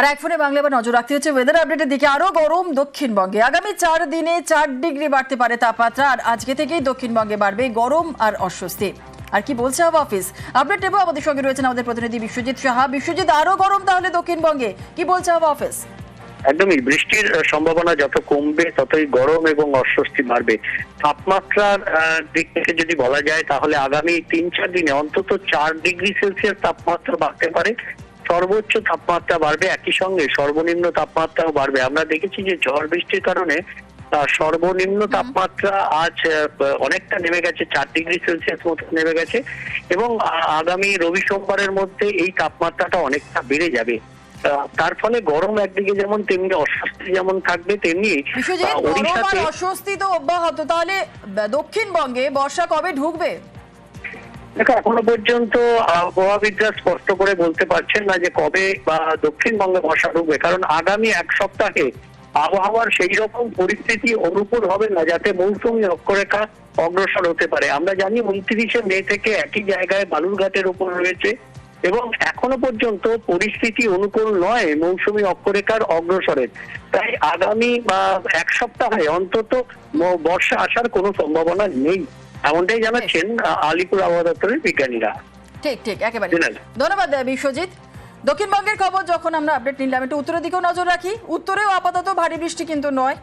আর এক ফোনে বাংলা এবার নজর রাখতে হচ্ছে ওয়েদার আপডেটের দিকে। আরও গরম দক্ষিণবঙ্গে। আগামী চার দিনে চার ডিগ্রি বাড়তে পারে তাপমাত্রা, আর আজকে থেকেই দক্ষিণবঙ্গে বাড়বে গরম আর অস্বস্তি। আর কি বলছে হাওয়া অফিস? আপডেট নেব আমাদের সঙ্গে রয়েছেন আমাদের প্রতিনিধি বিশ্বজিৎ সাহা। বিশ্বজিৎ, আরও গরম তাহলে দক্ষিণবঙ্গে। কি বলছে হাওয়া অফিস? একদমই। বৃষ্টির সম্ভাবনা যত কমবে, ততই গরম এবং অস্বস্তি বাড়বে। তাপমাত্রার দিক থেকে যদি বলা যায়, তাহলে আগামী তিন চার দিনে অন্তত চার ডিগ্রি সেলসিয়াস তাপমাত্রা বাড়তে পারে। সর্বোচ্চ তাপমাত্রা বাড়বে একই সঙ্গে সর্বনিম্ন তাপমাত্রাও বাড়বে। আমরা দেখেছি যে ঝড় বৃষ্টির কারণে সর্বনিম্ন তাপমাত্রা আজ অনেকটা নেমে গেছে চার ডিগ্রি সেলসিয়াস মতো নেমে গেছে এবং আগামী রবি সোমবারের মধ্যে এই তাপমাত্রাটা অনেকটা বেড়ে যাবে। তার ফলে গরম একদিকে যেমন তেমনি অস্বস্তি যেমন থাকবে তেমনি অস্বস্তি তো অব্যাহত। তাহলে দক্ষিণবঙ্গে বর্ষা কবে ঢুকবে? দেখো, এখনও পর্যন্ত আবহাওয়াবিদরা স্পষ্ট করে বলতে পারছেন না যে কবে বা দক্ষিণবঙ্গে বর্ষা ঢুকবে কারণ আগামী এক সপ্তাহে আবহাওয়ার সেই রকম পরিস্থিতি অনুকূল হবে না, যাতে মৌসুমী অক্ষরেখা অগ্রসর হতে পারে। আমরা জানি উনত্রিশে মে থেকে একই জায়গায় বালুরঘাটের উপর রয়েছে এবং এখনও পর্যন্ত পরিস্থিতি অনুকূল নয় মৌসুমী অক্ষরেখার অগ্রসরের। তাই আগামী, বা এক সপ্তাহে অন্তত বর্ষা আসার কোনো সম্ভাবনা নেই। এমনটাই জানাচ্ছেন আলিপুর আবহাওয়া দপ্তরের বিজ্ঞানীরা। ঠিক ঠিক একেবারে ধন্যবাদ বিশ্বজিৎ। দক্ষিণবঙ্গের খবর যখন আমরা আপডেট নিলাম একটু উত্তরের দিকেও নজর রাখি। উত্তরেও আপাতত ভারী বৃষ্টি কিন্তু নয়।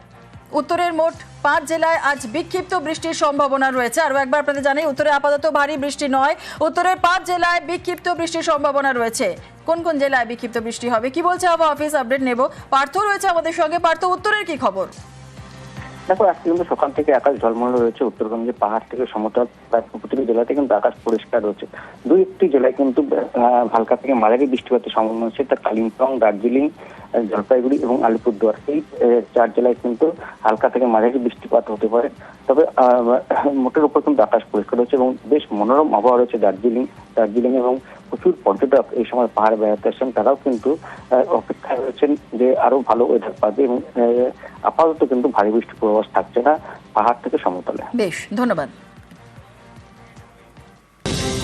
উত্তরের মোট পাঁচ জেলায় আজ বিক্ষিপ্ত বৃষ্টির সম্ভাবনা রয়েছে। আরও একবার আপনাদের জানাই উত্তরে আপাতত ভারী বৃষ্টি নয়। উত্তরের পাঁচ জেলায় বিক্ষিপ্ত বৃষ্টির সম্ভাবনা রয়েছে। কোন কোন জেলায় বিক্ষিপ্ত বৃষ্টি হবে? কি বলছে আবহাওয়া অফিস? আপডেট নেব। পার্থ রয়েছে আমাদের সঙ্গে। পার্থ উত্তরের কি খবর? দেখো আজকে কিন্তু সকাল থেকে আকাশ ঝলমল রয়েছে উত্তরবঙ্গে পাহাড় থেকে সমতল। প্রতিটি জেলাতে কিন্তু আকাশ পরিষ্কার রয়েছে। দু একটি জেলায় কিন্তু হালকা থেকে মাঝারি বৃষ্টিপাতের সম্ভাবনা হচ্ছে তা কালিম্পং, দার্জিলিং জলপাইগুড়ি এবং আলিপুরদুয়ার। এই চার জেলায় কিন্তু হালকা থেকে মাঝারি বৃষ্টিপাত হতে পারে। তবে মোটের উপর কিন্তু আকাশ পরিষ্কার রয়েছে এবং বেশ মনোরম আবহাওয়া রয়েছে দার্জিলিং। দার্জিলিং এবং প্রচুর পর্যটক এই সময় পাহাড় বেড়াতে আসছেন। তারাও কিন্তু অপেক্ষায় রয়েছেন যে আরও ভালো ওয়েদার পাবে এবং আপাতত কিন্তু ভারী বৃষ্টির পূর্বাভাস থাকছে না পাহাড় থেকে সমতলে। বেশ, ধন্যবাদ।